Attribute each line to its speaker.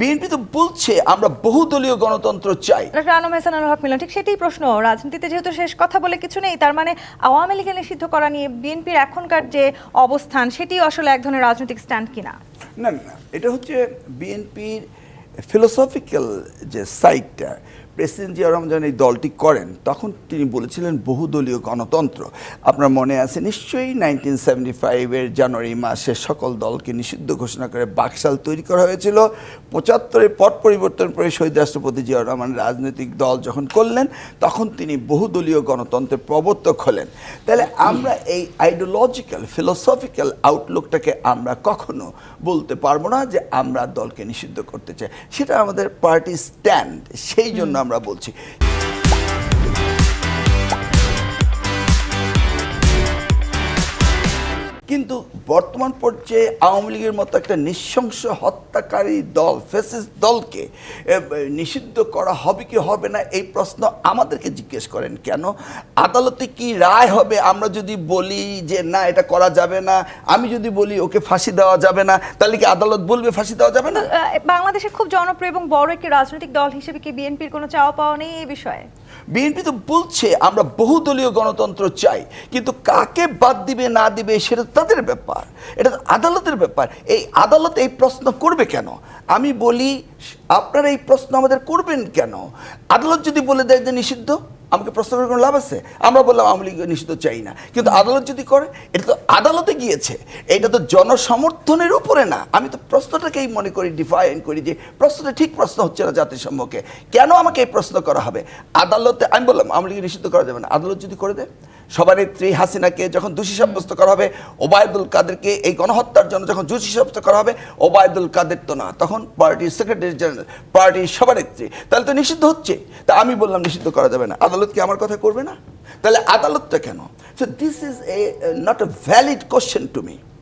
Speaker 1: BNP তো বলছে আমরা বহুদলীয় গণতন্ত্র চাই।
Speaker 2: আলম হাসান আল হক মিলন ঠিক সেটাই প্রশ্ন। রাজনীতিতে যেহেতু শেষ কথা বলে কিছু নেই তার মানে আওয়ামী লীগের নিষিদ্ধ করা নিয়ে বিএনপির এখনকার যে অবস্থান সেটি আসলে এক ধরনের রাজনৈতিক স্ট্যান্ড কিনা?
Speaker 1: না না এটা হচ্ছে বিএনপির ফিলোসফিক্যাল যে সাইডটা প্রেসিডেন্ট জিয়া রহমান এই দলটি করেন তখন তিনি বলেছিলেন বহুদলীয় গণতন্ত্র। আপনার মনে আছে? নিশ্চয়ই নাইনটিন সেভেন্টি ফাইভের জানুয়ারি মাসে সকল দলকে নিষিদ্ধ ঘোষণা করে বাকশাল তৈরি করা হয়েছিল। পঁচাত্তরের পট পরিবর্তন করে শহীদ রাষ্ট্রপতি জিয়া রহমান রাজনৈতিক দল যখন করলেন তখন তিনি বহুদলীয় গণতন্ত্রের প্রবর্তক হলেন। তাহলে আমরা এই আইডিওলজিক্যাল ফিলোসফিক্যাল আউটলুকটাকে আমরা কখনো বলতে পারব না যে আমরা দলকে নিষিদ্ধ করতে চাই। সেটা আমাদের পার্টি স্ট্যান্ড সেই জন্য আমরা বলছি। কিন্তু বর্তমান পর্যায়ে আওয়ামী লীগের মতো একটা নৃশংস হত্যাকারী দল ফেসিস দলকে নিষিদ্ধ করা হবে কি হবে না এই প্রশ্ন আমাদেরকে জিজ্ঞেস করেন কেন? আদালতে কি রায় হবে? আমরা যদি বলি যে না এটা করা যাবে না আমি যদি বলি ওকে ফাঁসি দেওয়া যাবে না তাহলে কি আদালত বলবে ফাঁসি দেওয়া যাবে না?
Speaker 2: আহ, বাংলাদেশের খুব জনপ্রিয় এবং বড় একটি রাজনৈতিক দল হিসেবে কি বিএনপির কোনো চাওয়া পাওয়া নেই এই বিষয়ে?
Speaker 1: বিএনপি তো বলছে আমরা বহুদলীয় গণতন্ত্র চাই কিন্তু কাকে বাদ দিবে না দিবে সেটা তাদের ব্যাপার, এটা আদালতের ব্যাপার। এই আদালত এই প্রশ্ন করবে কেন? আমি বলি, আপনারা এই প্রশ্ন আমাদের করবেন কেন? আদালত যদি বলে দেয় যে নিষিদ্ধ, আমাকে প্রশ্ন করে কোনো লাভ আছে? আমরা বললাম আওয়ামী লীগ নিষিদ্ধ চাই না। কিন্তু আদালত যদি করে, এটা তো আদালতে গিয়েছে। এটা তো জনসমর্থনের উপরে না। আমি তো প্রশ্নটাকেই মনে করি ডিফাইন করি যে প্রশ্নটা ঠিক প্রশ্ন হচ্ছে না জাতিসম্মুখে। কেন আমাকে এই প্রশ্ন করা হবে? আদালতে, আমি বললাম, আওয়ামী লীগ নিষিদ্ধ করা যাবে না। আদালত যদি করে দেয় সভানেত্রী হাসিনাকে যখন দোষী সাব্যস্ত করা হবে, ওবায়দুল কাদেরকে এই গণহত্যার জন্য যখন দোষী সাব্যস্ত করা হবে, ওবায়দুল কাদের তো না, তখন পার্টির সেক্রেটারি জেনারেল পার্টির সভানেত্রী তাহলে তো নিষিদ্ধ হচ্ছে। তা আমি বললাম নিষিদ্ধ করা যাবে না। আদালত কি আমার কথা করবে না? তাহলে আদালতটা কেন? So this is a not a valid question to me